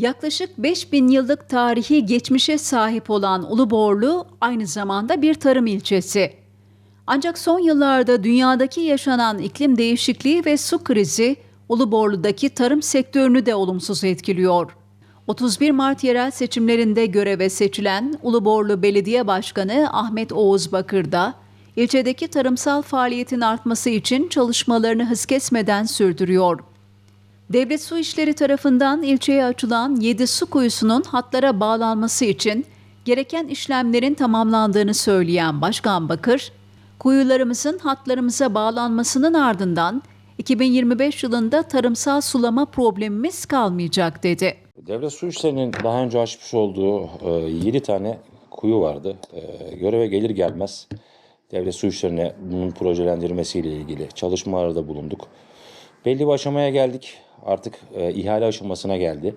Yaklaşık 5000 yıllık tarihi geçmişe sahip olan Uluborlu aynı zamanda bir tarım ilçesi. Ancak son yıllarda dünyadaki yaşanan iklim değişikliği ve su krizi Uluborlu'daki tarım sektörünü de olumsuz etkiliyor. 31 Mart yerel seçimlerinde göreve seçilen Uluborlu Belediye Başkanı Ahmet Oğuz Bakır da ilçedeki tarımsal faaliyetin artması için çalışmalarını hız kesmeden sürdürüyor. Devlet Su İşleri tarafından ilçeye açılan 7 su kuyusunun hatlara bağlanması için gereken işlemlerin tamamlandığını söyleyen Başkan Bakır, kuyularımızın hatlarımıza bağlanmasının ardından 2025 yılında tarımsal sulama problemimiz kalmayacak dedi. Devlet Su İşleri'nin daha önce açmış olduğu 7 tane kuyu vardı. E, göreve gelir gelmez Devlet Su İşleri'ne bunun projelendirmesiyle ilgili çalışmalarda bulunduk. Belli bir aşamaya geldik. Artık e, ihale aşamasına geldi.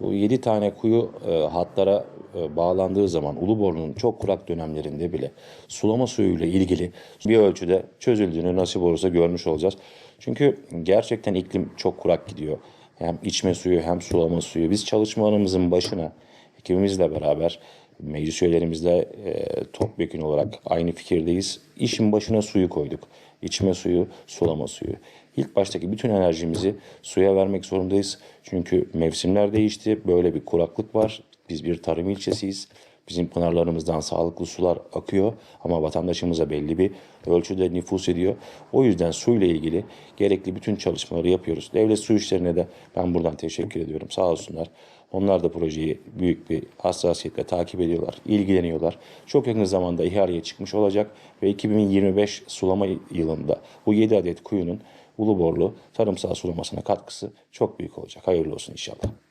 Bu 7 tane kuyu e, hatlara e, bağlandığı zaman Uluborlu'nun çok kurak dönemlerinde bile sulama suyuyla ilgili bir ölçüde çözüldüğünü nasip olursa görmüş olacağız. Çünkü gerçekten iklim çok kurak gidiyor. Hem içme suyu hem sulama suyu. Biz çalışmalarımızın başına ekibimizle beraber meclis üyelerimizle e, topyekun olarak aynı fikirdeyiz. İşin başına suyu koyduk. İçme suyu, sulama suyu. İlk baştaki bütün enerjimizi suya vermek zorundayız. Çünkü mevsimler değişti. Böyle bir kuraklık var. Biz bir tarım ilçesiyiz. Bizim pınarlarımızdan sağlıklı sular akıyor ama vatandaşımıza belli bir ölçüde nüfus ediyor. O yüzden suyla ilgili gerekli bütün çalışmaları yapıyoruz. Devlet su işlerine de ben buradan teşekkür ediyorum. Sağ olsunlar. Onlar da projeyi büyük bir hassasiyetle takip ediyorlar, ilgileniyorlar. Çok yakın zamanda ihaleye çıkmış olacak ve 2025 sulama yılında bu 7 adet kuyunun Uluborlu tarımsal sulamasına katkısı çok büyük olacak. Hayırlı olsun inşallah.